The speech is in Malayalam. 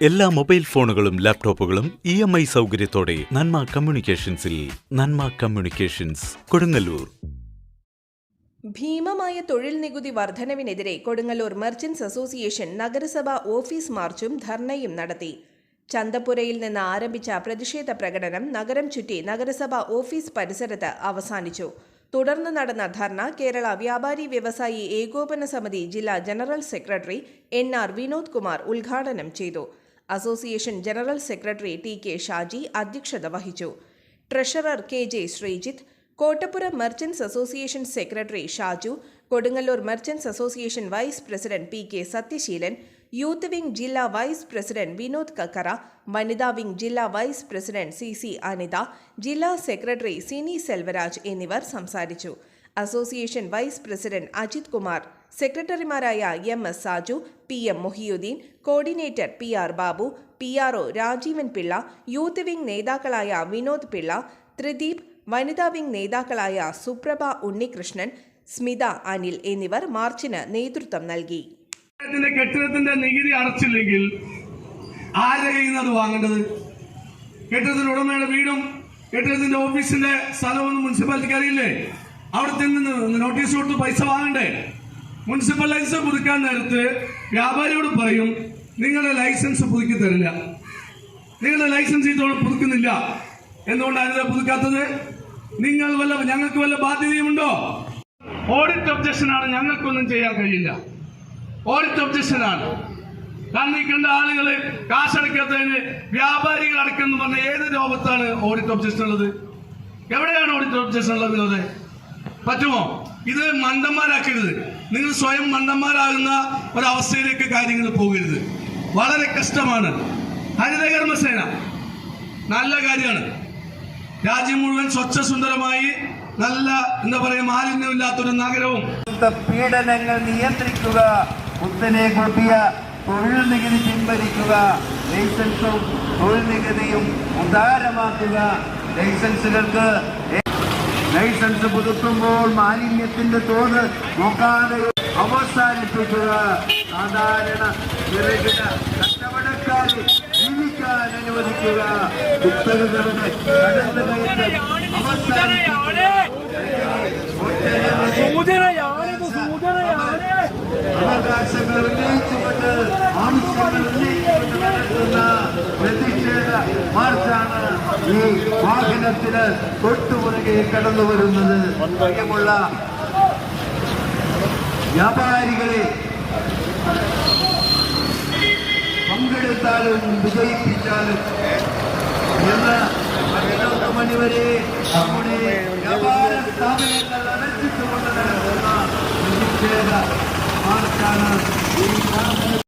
എല്ലാ മൊബൈൽ ഫോണുകളും ലാപ്ടോപ്പുകളും ഇ എം ഐ സൗകര്യത്തോടെ നന്മ കമ്മ്യൂണിക്കേഷൻസിൽ നന്മ കമ്മ്യൂണിക്കേഷൻസ് കൊടുങ്ങല്ലൂർ. ഭീമമായ തൊഴിൽ നികുതി വർധനവിനെതിരെ കൊടുങ്ങല്ലൂർ മെർച്ചന്റ്സ് അസോസിയേഷൻ നഗരസഭാ ഓഫീസ് മാർച്ചും ധർണയും നടത്തി. ചന്തപ്പുരയിൽ നിന്ന് ആരംഭിച്ച പ്രതിഷേധ പ്രകടനം നഗരം ചുറ്റി നഗരസഭാ ഓഫീസ് പരിസരത്ത് അവസാനിച്ചു. തുടർന്ന് നടന്ന ധർണ കേരള വ്യാപാരി വ്യവസായി ഏകോപന സമിതി ജില്ലാ general secretary N R Vinod Kumar ഉദ്ഘാടനം ചെയ്തു. Association general secretary T K Shaji അധ്യക്ഷത വഹിച്ചു. Treasurer K J Sreejith Kottappuram merchants association secretary Shaju Kodungallur merchants association vice president P K Sathyaseelan youth wing ജില്ലാ വൈസ് പ്രസിഡന്റ് വിനോദ് കക്കറ വനിതാ വിംഗ് ജില്ലാ vice president C C Anitha ജില്ലാ സെക്രട്ടറി സിനി സെൽവരാജ് എന്നിവർ സംസാരിച്ചു. Association vice president Ajith Kumar സെക്രട്ടറിമാരായ M S Saju P M Mohiyuddin coordinator P R Babu P R O Rajeevan Pillai youth wing നേതാക്കളായ വിനോദ് പിള്ള ത്രിദീപ് വനിതാ വിംഗ് നേതാക്കളായ സുപ്രഭ ഉണ്ണികൃഷ്ണൻ സ്മിത അനിൽ എന്നിവർ മാർച്ചിന് നേതൃത്വം നൽകി. കെട്ടിടത്തിന്റെ നികുതി അടച്ചില്ലെങ്കിൽ ആരുടെ വാങ്ങേണ്ടത്? കെട്ടിടത്തിന്റെ ഉടമയുടെ വീടും കെട്ടിടത്തിന്റെ ഓഫീസിന്റെ സ്ഥലമൊന്നും മുനിസിപ്പാലിറ്റിക്ക് അറിയില്ലേ? അവിടെ നിന്ന് നോട്ടീസ് കൊടുത്ത് പൈസ വാങ്ങണ്ടേ? മുനിസിപ്പൽ ലൈസൻസ് പുതുക്കാൻ നേരത്ത് വ്യാപാരിയോട് പറയും നിങ്ങളുടെ ലൈസൻസ് പുതുക്കി തരില്ല. നിങ്ങളുടെ ലൈസൻസ് ഇതോടെ പുതുക്കുന്നില്ല. എന്തുകൊണ്ടാണ് പുതുക്കാത്തത്? നിങ്ങൾ വല്ല ഞങ്ങൾക്ക് വല്ല ബാധ്യതയുമുണ്ടോ ഓഡിറ്റ് ഒബ്ജക്ഷൻ ആണ് ഞങ്ങൾക്കൊന്നും ചെയ്യാൻ കഴിയില്ല. ഓഡിറ്റ് ഒബ്ജക്ഷൻ ആണ്. കാരണം ഈ കണ്ട ആളുകൾ കാശടക്കാത്തതിന് വ്യാപാരികൾ അടക്കം എന്ന് പറഞ്ഞ ഏത് രോഗത്താണ് ഓഡിറ്റ് ഒബ്ജക്ഷൻ ഉള്ളത്? എവിടെയാണ് ഓഡിറ്റ് ഒബ്ജക്ഷൻ ഉള്ളത് പറ്റുമോ? ഇത് മണ്ടന്മാരാക്കരുത്. നിങ്ങൾ സ്വയം മണ്ടന്മാരാകുന്ന ഒരവസ്ഥയിലേക്ക് കാര്യങ്ങൾ പോകരുത്. വളരെ കഷ്ടമാണ്. ഹരിതകർമ്മസേന നല്ല കാര്യമാണ്. രാജ്യം മുഴുവൻ സ്വച്ഛ സുന്ദരമായി നല്ല എന്താ പറയുക മാലിന്യമില്ലാത്തൊരു നഗരവും. പീഡനങ്ങൾ നിയന്ത്രിക്കുക കുത്തനെ കൂട്ടിയ തൊഴിൽ നികുതി പിൻവലിക്കുക ലൈസൻസും തൊഴിൽ നികുതിയും ഉദാരമാക്കുക. ലൈസൻസുകൾക്ക് ലൈസൻസ് പുതുക്കുമ്പോൾ മാലിന്യത്തിന്റെ തോത് നോക്കാതെ അവസാനിപ്പിക്കുക. സാധാരണ കച്ചവടക്കാരെ ജീവിക്കാൻ അനുവദിക്കുക. അവകാശങ്ങൾ ഉന്നയിച്ചുകൊണ്ട് ആവശ്യങ്ങൾ ഉന്നയിച്ചുകൊണ്ട് നടത്തുന്ന പ്രതിഷേധ മാർച്ചാണ് ഈ വാഹനത്തിന് തൊട്ടുപുറകെ കടന്നു വരുന്നത് പ്രിയമുള്ള വ്യാപാരികളെ പങ്കെടുത്താലും വിജയിപ്പിച്ചാലും എന്ന് പതിനൊന്ന് മണിവരെ നമ്മുടെ വ്യാപാര സ്ഥാപനങ്ങൾ അടച്ചിട്ടുകൊണ്ട് നടത്തുന്ന പ്രതിഷേധ മാർച്ചാണ് ഈ